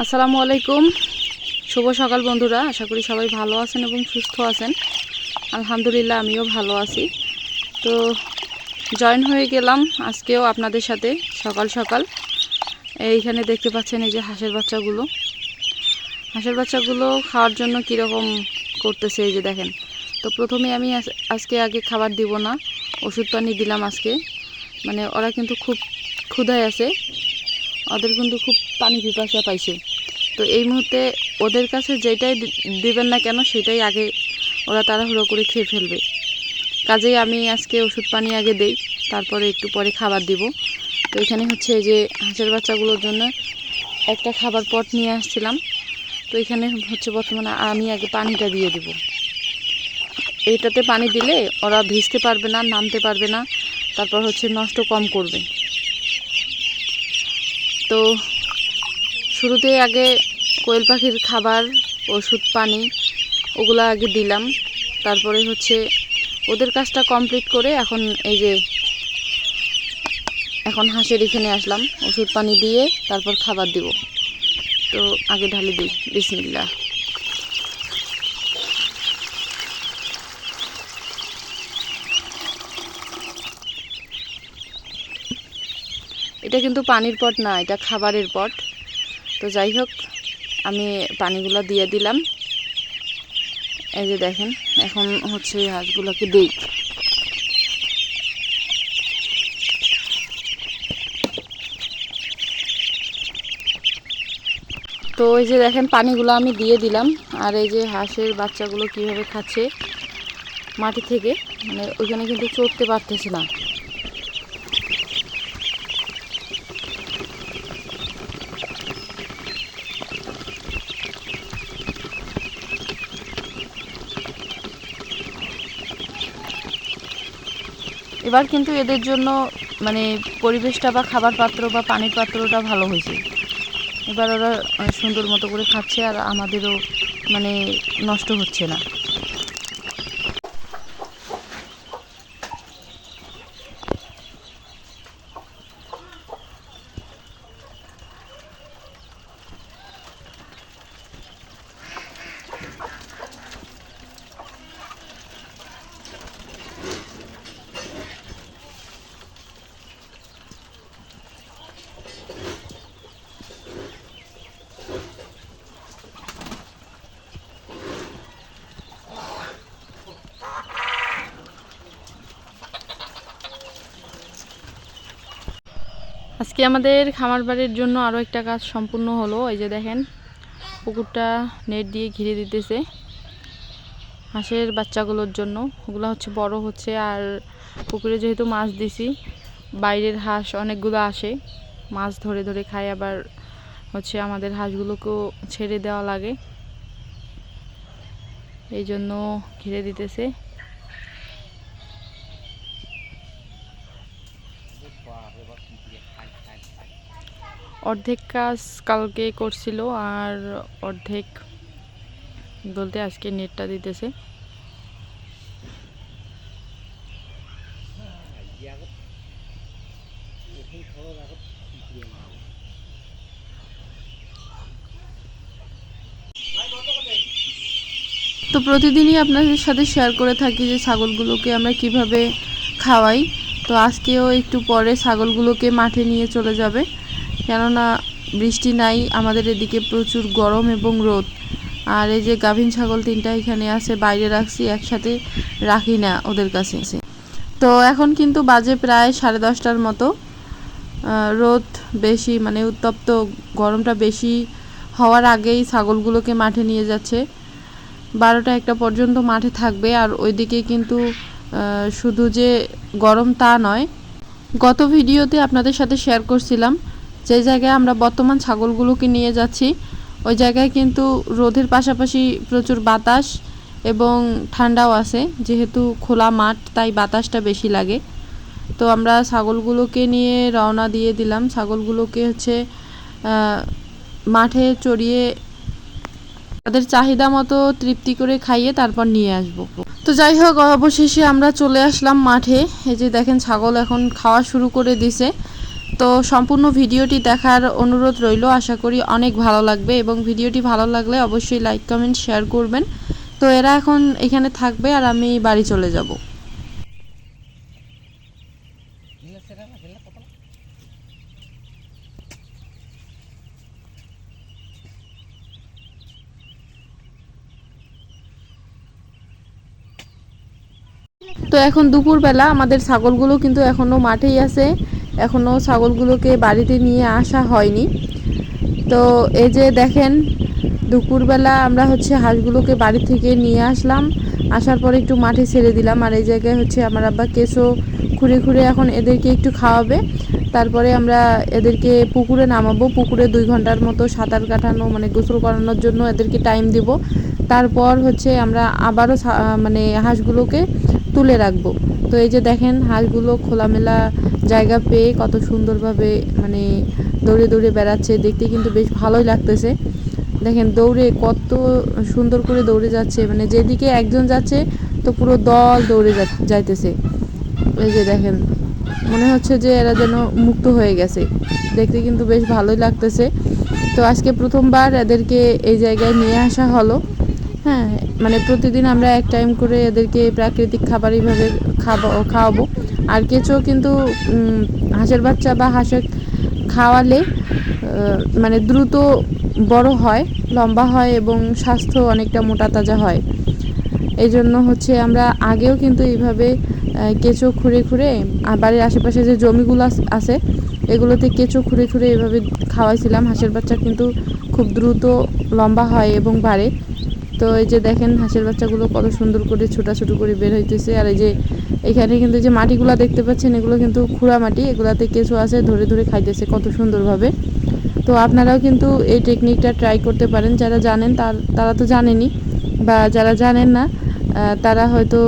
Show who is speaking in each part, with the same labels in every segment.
Speaker 1: আসসালামু আলাইকুম। শুভ সকাল বন্ধুরা, আশা করি সবাই ভালো আছেন এবং সুস্থ আছেন। আলহামদুলিল্লাহ, আমিও ভালো আছি। তো জয়েন হয়ে গেলাম আজকেও আপনাদের সাথে, সকাল সকাল। এইখানে দেখতে পাচ্ছেন এই যে হাঁসের বাচ্চাগুলো। হাঁসের বাচ্চাগুলো খাওয়ার জন্য কীরকম করতেছে এই যে দেখেন। তো প্রথমে আমি আজ- আজকে আগে খাবার দিব না, ওষুধ পানি দিলাম আজকে। মানে ওরা কিন্তু খুব ক্ষুধায় আছে, ওদের কিন্তু খুব পানি পিপাসা পাইছে। তো এই মুহূর্তে ওদের কাছে যেটাই দিবেন না কেন, সেটাই আগে ওরা তাড়াহুড়ো করে খেয়ে ফেলবে। কাজেই আমি আজকে ওষুধ পানি আগে দেই, তারপরে একটু পরে খাবার দিব। তো এখানে হচ্ছে যে হাঁসের বাচ্চাগুলোর জন্য একটা খাবার পট নিয়ে আসছিলাম। তো এখানে হচ্ছে বর্তমানে আমি আগে পানিটা দিয়ে দিব। এইটাতে পানি দিলে ওরা ভিজতে পারবে না, নামতে পারবে না, তারপর হচ্ছে নষ্ট কম করবে। তো শুরুতে আগে কোয়েল পাখির খাবার, ওষুধ, পানি, ওগুলো আগে দিলাম। তারপরে হচ্ছে ওদের কাজটা কমপ্লিট করে এখন এই যে এখন হাঁসের এখানে আসলাম। ওষুধ, পানি দিয়ে তারপর খাবার দিব। তো আগে ঢালি দিই। বিসমিল্লা এটা কিন্তু পানির পট না, এটা খাবারের পট। তো যাই হোক আমি পানিগুলো দিয়ে দিলাম। এই যে দেখেন, এখন হচ্ছে হাঁসগুলোকে দিই। তো এই যে দেখেন, পানিগুলো আমি দিয়ে দিলাম। আর এই যে হাঁসের বাচ্চাগুলো কীভাবে খাচ্ছে মাটি থেকে মানে ওইখানে কিন্তু চড়তে পারতেছে না। এবার কিন্তু এদের জন্য মানে পরিবেশটা বা খাবার পাত্র বা পানির পাত্রটা ভালো হয়েছে। এবার ওরা সুন্দর মতো করে খাচ্ছে আর আমাদেরও মানে নষ্ট হচ্ছে না। আজকে আমাদের খামার বাড়ির জন্য আরও একটা কাজ সম্পূর্ণ হলো। এই যে দেখেন, পুকুরটা নেট দিয়ে ঘিরে দিতেছে হাঁসের বাচ্চাগুলোর জন্য। ওগুলো হচ্ছে বড় হচ্ছে আর পুকুরে যেহেতু মাছ দিছি, বাইরের হাঁস অনেকগুলো আসে। মাছ ধরে ধরে খায়, আবার হচ্ছে আমাদের হাঁসগুলোকেও ছেড়ে দেওয়া লাগে। এই জন্য ঘিরে দিতেছে। অর্ধেক কাজ কালকে করছিল আর অর্ধেক বলতে আজকে নেটটা দিতেছে। তো প্রতিদিনই আপনাদের সাথে শেয়ার করে থাকি যে ছাগলগুলোকে আমরা কীভাবে খাওয়াই। তো আজকেও একটু পরে ছাগলগুলোকে মাঠে নিয়ে চলে যাবে। কেননা বৃষ্টি নাই, আমাদের এদিকে প্রচুর গরম এবং রোদ। আর এই যে গাভীন ছাগল তিনটা এখানে আছে, বাইরে রাখছি, একসাথে রাখি না ওদের কাছে। তো এখন কিন্তু বাজে প্রায় সাড়ে দশটার মতো। রোদ বেশি মানে উত্তপ্ত, গরমটা বেশি হওয়ার আগেই ছাগলগুলোকে মাঠে নিয়ে যাচ্ছে। বারোটা একটা পর্যন্ত মাঠে থাকবে, আর ওইদিকে কিন্তু শুধু যে গরম তা নয়। গত ভিডিওতে আপনাদের সাথে শেয়ার করছিলাম যে জায়গায় আমরা বর্তমান ছাগলগুলোকে নিয়ে যাচ্ছি, ওই জায়গায় কিন্তু রোদের পাশাপাশি প্রচুর বাতাস এবং ঠান্ডাও আছে। যেহেতু খোলা মাঠ, তাই বাতাসটা বেশি লাগে। তো আমরা ছাগলগুলোকে নিয়ে রওনা দিয়ে দিলাম। ছাগলগুলোকে হচ্ছে মাঠে চড়িয়ে তাদের চাহিদা মতো তৃপ্তি করে খাইয়ে তারপর নিয়ে আসব। তো যাই হোক, অবশেষে আমরা চলে আসলাম মাঠে। এই যে দেখেন, ছাগল এখন খাওয়া শুরু করে দিছে। তো সম্পূর্ণ ভিডিওটি দেখার অনুরোধ রইল। আশা করি অনেক ভালো লাগবে এবং ভিডিওটি ভালো লাগলে অবশ্যই লাইক, কমেন্ট, শেয়ার করবেন। তো এরা এখন এখানে থাকবে আর আমি বাড়ি চলে যাব। তো এখন দুপুরবেলা আমাদের ছাগলগুলো কিন্তু এখনও মাঠেই আছে। এখনও ছাগলগুলোকে বাড়িতে নিয়ে আসা হয়নি। তো এই যে দেখেন, দুপুরবেলা আমরা হচ্ছে হাঁসগুলোকে বাড়ি থেকে নিয়ে আসলাম। আসার পরে একটু মাঠে ছেড়ে দিলাম আর এই জায়গায় হচ্ছে আমার আব্বা কেঁচো খুঁড়ে খুঁড়ে এখন এদেরকে একটু খাওয়াবে। তারপরে আমরা এদেরকে পুকুরে নামাবো। পুকুরে দুই ঘণ্টার মতো সাঁতার কাটানো মানে গোসল করানোর জন্য এদেরকে টাইম দিব। তারপর হচ্ছে আমরা আবারও মানে হাঁসগুলোকে তুলে রাখব। তো এই যে দেখেন হাঁসগুলো খোলামেলা জায়গা পেয়ে কত সুন্দরভাবে মানে দৌড়ে দৌড়ে বেড়াচ্ছে, দেখতে কিন্তু বেশ ভালোই লাগতেছে। দেখেন দৌড়ে কত সুন্দর করে দৌড়ে যাচ্ছে মানে যেদিকে একজন যাচ্ছে তো পুরো দল দৌড়ে যাইতেছে। এই যে দেখেন, মনে হচ্ছে যে এরা যেন মুক্ত হয়ে গেছে। দেখতে কিন্তু বেশ ভালোই লাগতেছে। তো আজকে প্রথমবার এদেরকে এই জায়গায় নিয়ে আসা হলো। হ্যাঁ মানে প্রতিদিন আমরা এক টাইম করে এদেরকে প্রাকৃতিক খাবার এইভাবে খাব, খাওয়াবো। আর কেঁচো কিন্তু হাঁসের বাচ্চা বা হাঁসের খাওয়ালে মানে দ্রুত বড় হয়, লম্বা হয় এবং স্বাস্থ্য অনেকটা মোটা তাজা হয়। এই জন্য হচ্ছে আমরা আগেও কিন্তু এইভাবে কেঁচো খুঁড়ে খুঁড়ে বাড়ির আশেপাশে যে জমিগুলো আছে, এগুলোতে কেঁচো খুঁড়ে খুঁড়ে এভাবে খাওয়াইছিলাম। হাঁসের বাচ্চা কিন্তু খুব দ্রুত লম্বা হয় এবং বাড়ে। তো এই যে দেখেন হাঁসের বাচ্চাগুলো কত সুন্দর করে ছোটাছুটি করে বের হইতেছে। আর এই যে এখানে কিন্তু যে মাটিগুলো দেখতে পাচ্ছেন, এগুলো কিন্তু খুঁড়া মাটি, এগুলাতে কেঁচো আছে, ধরে ধরে খাইতেছে কত সুন্দরভাবে। তো আপনারাও কিন্তু এই টেকনিকটা ট্রাই করতে পারেন। যারা জানেন তার, তারা তো জানেনই বা যারা জানেন না তারা হয়তো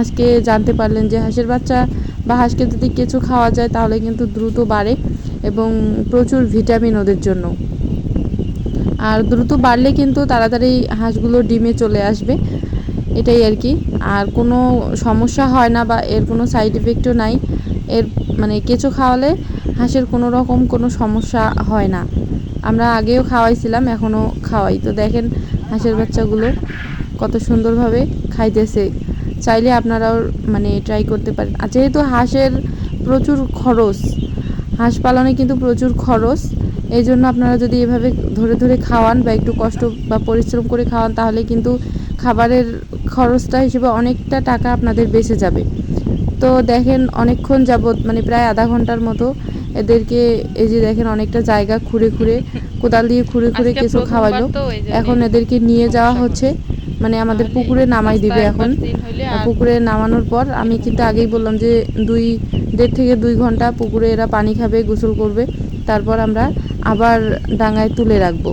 Speaker 1: আজকে জানতে পারলেন যে হাঁসের বাচ্চা বা হাঁসকে যদি কিছু খাওয়া যায় তাহলে কিন্তু দ্রুত বাড়ে এবং প্রচুর ভিটামিন ওদের জন্য। আর দ্রুত বাড়লে কিন্তু তাড়াতাড়ি হাঁসগুলো ডিমে চলে আসবে, এটাই আর কি। আর কোনো সমস্যা হয় না বা এর কোনো সাইড এফেক্টও নাই। এর মানে কেঁচো খাওয়ালে হাঁসের কোনো রকম কোনো সমস্যা হয় না। আমরা আগেও খাওয়াইছিলাম, এখনও খাওয়াই। তো দেখেন হাঁসের বাচ্চাগুলো কত সুন্দরভাবে খাইতেছে। চাইলে আপনারাও মানে ট্রাই করতে পারেন। আর যেহেতু হাঁসের প্রচুর খরচ, হাঁস পালনে কিন্তু প্রচুর খরচ এই জন্য আপনারা যদি এভাবে ধরে ধরে খাওয়ান বা একটু কষ্ট বা পরিশ্রম করে খাওয়ান তাহলে কিন্তু খাবারের খরচটা হিসেবে অনেকটা টাকা আপনাদের বেঁচে যাবে। তো দেখেন অনেকক্ষণ যাবত মানে প্রায় আধা ঘণ্টার মতো এদেরকে এই যে দেখেন অনেকটা জায়গা খুঁড়ে খুঁড়ে কোদাল দিয়ে খুঁড়ে খুঁড়ে কিছু খাওয়ালো। এখন এদেরকে নিয়ে যাওয়া হচ্ছে। মানে আমাদের পুকুরে নামাই দিবে এখন। পুকুরে নামানোর পর আমি কিন্তু আগেই বললাম যে দুই দেড় থেকে দুই ঘণ্টা পুকুরে এরা পানি খাবে গোসল করবে। তারপর আমরা আবার ডাঙায় তুলে রাখব।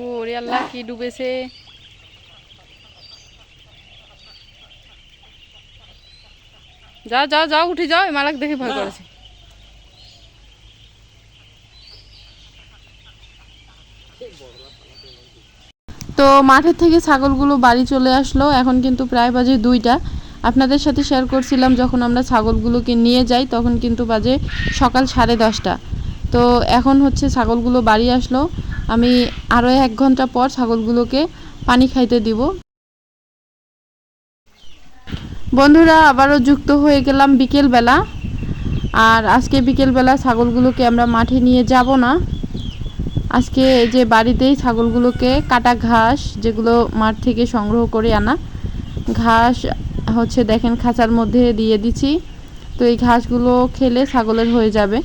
Speaker 2: ও রে আল্লাহ কি ডুবেছে। যাও যাও যাও উঠে যাও মালাক দেখে ভয় করেছে।
Speaker 1: তো মাঠের থেকে ছাগলগুলো বাড়ি চলে আসলো এখন কিন্তু প্রায় বাজে দুইটা। আপনাদের সাথে শেয়ার করছিলাম যখন আমরা ছাগলগুলোকে নিয়ে যাই তখন কিন্তু বাজে সকাল সাড়ে দশটা। তো এখন হচ্ছে ছাগলগুলো বাড়ি আসলো। আমি আরও এক ঘণ্টা পর ছাগলগুলোকে পানি খাইতে দিব। বন্ধুরা, আবারও যুক্ত হয়ে গেলাম বিকেলবেলা। আর আজকে বিকেলবেলা ছাগলগুলোকে আমরা মাঠে নিয়ে যাব না। আজকে যে বাড়িতেই ছাগলগুলোকে কাটা ঘাস, যেগুলো মাঠ থেকে সংগ্রহ করে আনা, ঘাস হচ্ছে দেখেন খাঁচার মধ্যে দিয়ে দিচ্ছি। তো এই ঘাসগুলো খেলে ছাগলের হয়ে যাবে।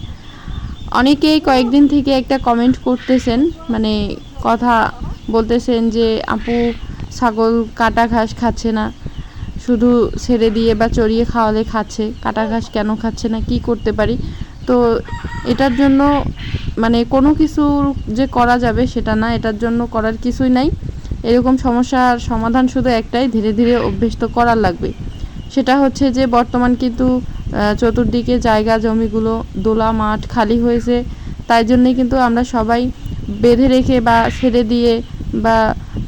Speaker 1: অনেকেই কয়েকদিন থেকে একটা কমেন্ট করতেছেন মানে কথা বলতেছেন যে, আপু, ছাগল কাটা ঘাস খাচ্ছে না, শুধু ছেড়ে দিয়ে বা চড়িয়ে খাওয়ালে খাচ্ছে, কাটা ঘাস কেন খাচ্ছে না, কি করতে পারি? তো এটার জন্য মানে কোনো কিছু যে করা যাবে সেটা না, এটার জন্য করার কিছুই নাই। এরকম সমস্যার সমাধান শুধু একটাই, ধীরে ধীরে অভ্যস্ত করার লাগবে। সেটা হচ্ছে যে, বর্তমান কিন্তু চতুর্দিকে জায়গা, জমিগুলো, দোলা, মাঠ খালি হয়েছে। তাই জন্যই কিন্তু আমরা সবাই বেঁধে রেখে বা ছেড়ে দিয়ে বা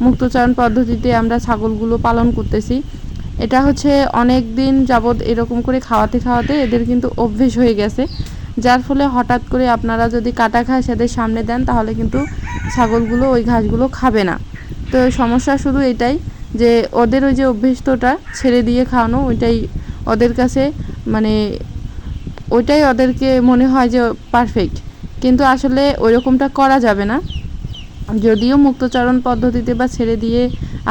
Speaker 1: মুক্তচারণ পদ্ধতিতে আমরা ছাগলগুলো পালন করতেছি। এটা হচ্ছে অনেক দিন যাবৎ এরকম করে খাওয়াতে খাওয়াতে এদের কিন্তু অভ্যেস হয়ে গেছে। যার ফলে হঠাৎ করে আপনারা যদি কাটা ঘাস এদের সামনে দেন, তাহলে কিন্তু ছাগলগুলো ওই ঘাসগুলো খাবে না। তো সমস্যা শুধু এটাই যে ওদের ওই যে অভ্যস্তটা ছেড়ে দিয়ে খাওয়ানো, ওইটাই ওদের কাছে মানে ওইটাই ওদেরকে মনে হয় যে পারফেক্ট কিন্তু আসলে ওইরকমটা করা যাবে না। যদিও মুক্তচরণ পদ্ধতিতে বা ছেড়ে দিয়ে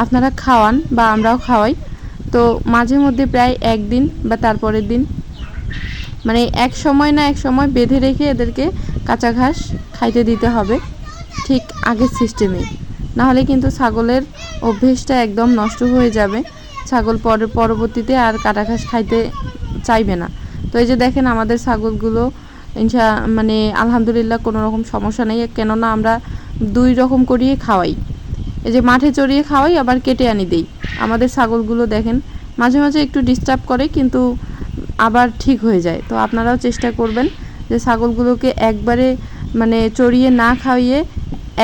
Speaker 1: আপনারা খাওয়ান বা আমরাও খাওয়াই, তো মাঝে মধ্যে প্রায় একদিন বা তারপরের দিন মানে এক সময় না এক সময় বেঁধে রেখে এদেরকে কাঁচা ঘাস খাইতে দিতে হবে ঠিক আগের সিস্টেমে নাহলে কিন্তু ছাগলের অভ্যেসটা একদম নষ্ট হয়ে যাবে। ছাগল পরে, পরবর্তীতে আর কাটা ঘাস খাইতে চাইবে না। তো এই যে দেখেন আমাদের ছাগলগুলো, ইনশা মানে আলহামদুলিল্লাহ কোনো রকম সমস্যা নেই, কেননা আমরা দুই রকম করিয়ে খাওয়াই। এই যে মাঠে চড়িয়ে খাওয়াই, আবার কেটে আনি দেই। আমাদের ছাগলগুলো দেখেন, মাঝে মাঝে একটু ডিস্টার্ব করে, কিন্তু আবার ঠিক হয়ে যায়। তো আপনারাও চেষ্টা করবেন যে ছাগলগুলোকে একবারে মানে চড়িয়ে না খাইয়ে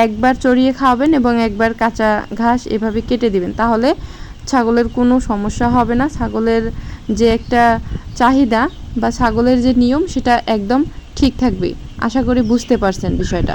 Speaker 1: একবার চড়িয়ে খাওয়াবেন এবং একবার কাঁচা ঘাস এভাবে কেটে দিবেন। তাহলে ছাগলের কোনো সমস্যা হবে না। ছাগলের যে একটা চাহিদা বা ছাগলের যে নিয়ম, সেটা একদম ঠিক থাকবে। আশা করি বুঝতে পারছেন বিষয়টা।